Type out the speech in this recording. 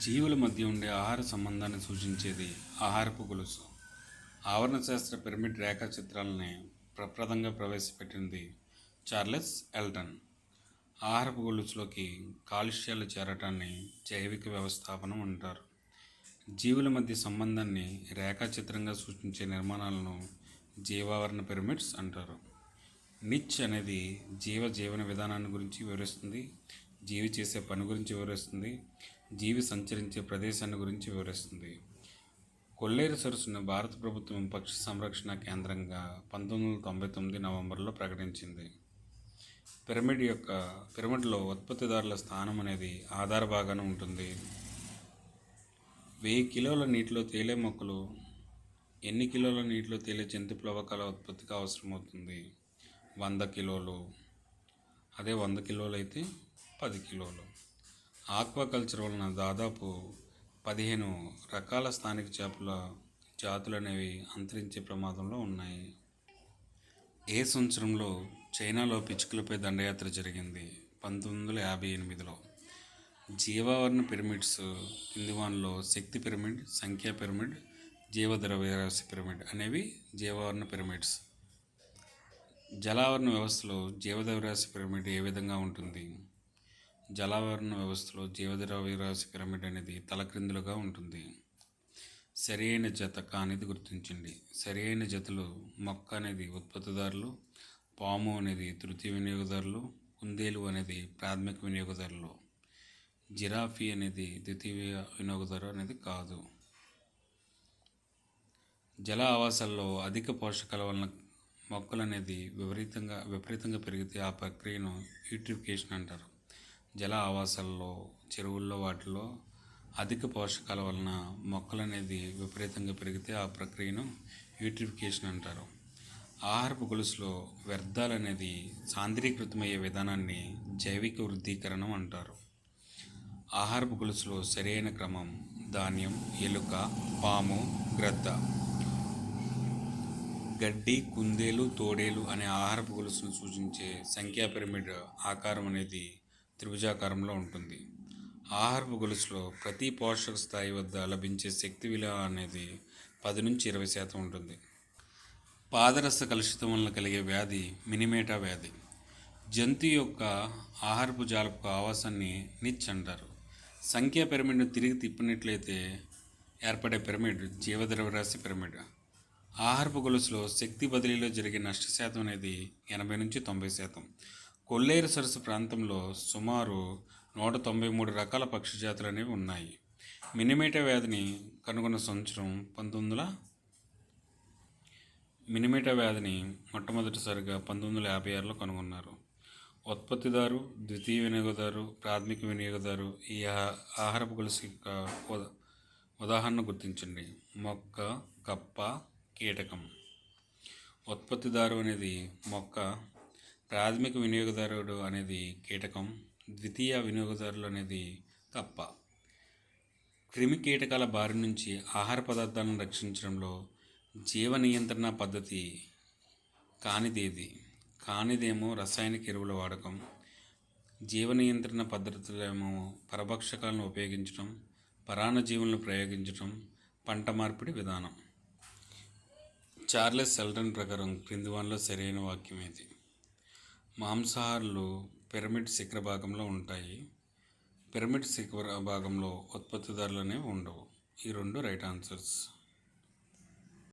జీవుల మధ్య ఉండే ఆహార సంబంధాన్ని సూచించేది ఆహారపు గొలుసు ఆవరణ శాస్త్ర పిరమిడ్ రేఖాచిత్రాలని ప్రప్రదంగా ప్రవేశపెట్టింది చార్లెస్ ఎల్టన్. ఆహారపు గొలుసులోకి కాలుష్యాలు చేరటాన్ని జైవిక వ్యవస్థాపనం అంటారు. జీవుల మధ్య సంబంధాన్ని రేఖాచిత్రంగా సూచించే నిర్మాణాలను జీవావరణ పిరమిడ్స్ అంటారు. నిచ్ అనేది జీవ జీవన విధానాన్ని గురించి వివరిస్తుంది. జీవి చేసే పని గురించి వివరిస్తుంది. జీవి సంచరించే ప్రదేశాన్ని గురించి వివరిస్తుంది. కొల్లేరు సరస్సును భారత ప్రభుత్వం పక్షి సంరక్షణ కేంద్రంగా పంతొమ్మిది వందల తొంభై తొమ్మిది నవంబర్లో ప్రకటించింది. పిరమిడ్ యొక్క పిరమిడ్లో ఉత్పత్తిదారుల స్థానం అనేది ఆధార భాగాన ఉంటుంది. వెయ్యి కిలోల నీటిలో తేలే మొక్కలు ఎన్ని కిలోల నీటిలో తేలే జంతు ప్లవకాల ఉత్పత్తికి అవసరమవుతుంది. వంద కిలోలు. అదే వంద కిలోలు అయితే పది కిలోలు. ఆక్వాకల్చర్ వలన దాదాపు పదిహేను రకాల స్థానిక చేపల జాతులు అనేవి అంతరించే ప్రమాదంలో ఉన్నాయి. ఏ సంవత్సరంలో చైనాలో పిచ్చుకలపై దండయాత్ర జరిగింది? పంతొమ్మిది వందల యాభై ఎనిమిదిలో. జీవావరణ పిరమిడ్స్ హిందువాన్లో శక్తి పిరమిడ్ సంఖ్యా పిరమిడ్ జీవద్రవ్యరాశి పిరమిడ్ అనేవి జీవావరణ పిరమిడ్స్. జలావరణ వ్యవస్థలో జీవద్రవ్యరాశి పిరమిడ్ ఏ విధంగా ఉంటుంది? జలావరణ వ్యవస్థలో జీవద్రవ్యరాశి పిరమిడ్ అనేది తలక్రిందులుగా ఉంటుంది. సరియైన జత జత కానిది గుర్తించండి. సరియైన జతలు మొక్క అనేది ఉత్పత్తిదారులు పాము అనేది తృతీయ వినియోగదారులు కుందేలు అనేది ప్రాథమిక వినియోగదారులు. జిరాఫీ అనేది ద్వితీయ వినియోగదారు అనేది కాదు. జల ఆవాసాల్లో అధిక పోషకాల వలన మొక్కలు అనేది విపరీతంగా విపరీతంగా పెరిగితే ఆ ప్రక్రియను యూట్రిఫికేషన్ అంటారు. జల ఆవాసాల్లో చెరువుల్లో వాటిలో అధిక పోషకాల వలన మొక్కలు అనేది విపరీతంగా పెరిగితే ఆ ప్రక్రియను యూట్రిఫికేషన్ అంటారు. ఆహారపు గొలుసులో వ్యర్థాలు అనేది సాంద్రీకృతమయ్యే విధానాన్ని జైవిక వృద్ధీకరణం అంటారు. ఆహారపు గొలుసులో సరైన క్రమం ధాన్యం ఎలుక పాము గ్రద్ద గడ్డి కుందేలు తోడేలు అనే ఆహారపు గొలుసును సూచించే సంఖ్యా పిరమిడ్ ఆకారం అనేది త్రిభుజాకారంలో ఉంటుంది. ఆహారపు గొలుసులో ప్రతి పోషక స్థాయి వద్ద లభించే శక్తి విలువ అనేది పది నుంచి ఇరవై శాతం ఉంటుంది. పాదరస కలుషితం వలన కలిగే వ్యాధి మినిమేటా వ్యాధి. జంతు యొక్క ఆహారపు జాలపు ఆవాసాన్ని నిచ్ అంటారు. సంఖ్యా పిరమిడ్ను తిరిగి తిప్పినట్లయితే ఏర్పడే పిరమిడ్ జీవద్రవ్యరాశి పిరమిడ్. ఆహారపు గొలుసులో శక్తి బదిలీలో జరిగే నష్ట శాతం అనేది ఎనభై నుంచి తొంభై శాతం. కొల్లేరు సరస్సు ప్రాంతంలో సుమారు నూట తొంభై మూడు రకాల పక్షి జాతులు అనేవి ఉన్నాయి. మినిమేట వ్యాధిని కనుగొన్న సంవత్సరం పంతొమ్మిది వందల మినిమేటా వ్యాధిని మొట్టమొదటిసారిగా పంతొమ్మిది వందల యాభై ఆరులో కనుగొన్నారు. ఉత్పత్తిదారు ద్వితీయ వినియోగదారు ప్రాథమిక వినియోగదారు ఈ ఆహా- ఆహారపు గొలుసు యొక్క ఉదాహరణ గుర్తించండి. మొక్క కప్ప కీటకం. ఉత్పత్తిదారు అనేది మొక్క ప్రాథమిక వినియోగదారుడు అనేది కీటకం ద్వితీయ వినియోగదారులు అనేది కప్ప. క్రిమి కీటకాల బారి నుంచి ఆహార పదార్థాలను రక్షించడంలో జీవ నియంత్రణ పద్ధతి కానిదేది? కానిదేమో రసాయనిక ఎరువుల వాడకం జీవ నియంత్రణ పద్ధతులేమో పరభక్షకాలను ఉపయోగించడం పరాణజీవులను ప్రయోగించడం పంట మార్పిడి విధానం. చార్లెస్ సెల్టన్ ప్రకారం క్రింది వానిలో సరైన వాక్యం ఇది మాంసాహారులు పిరమిడ్ శిఖర భాగంలో ఉంటాయి. పిరమిడ్ శిఖర భాగంలో ఉత్పత్తిదారులు అనేవి ఉండవు. ఈ రెండు రైట్ ఆన్సర్స్.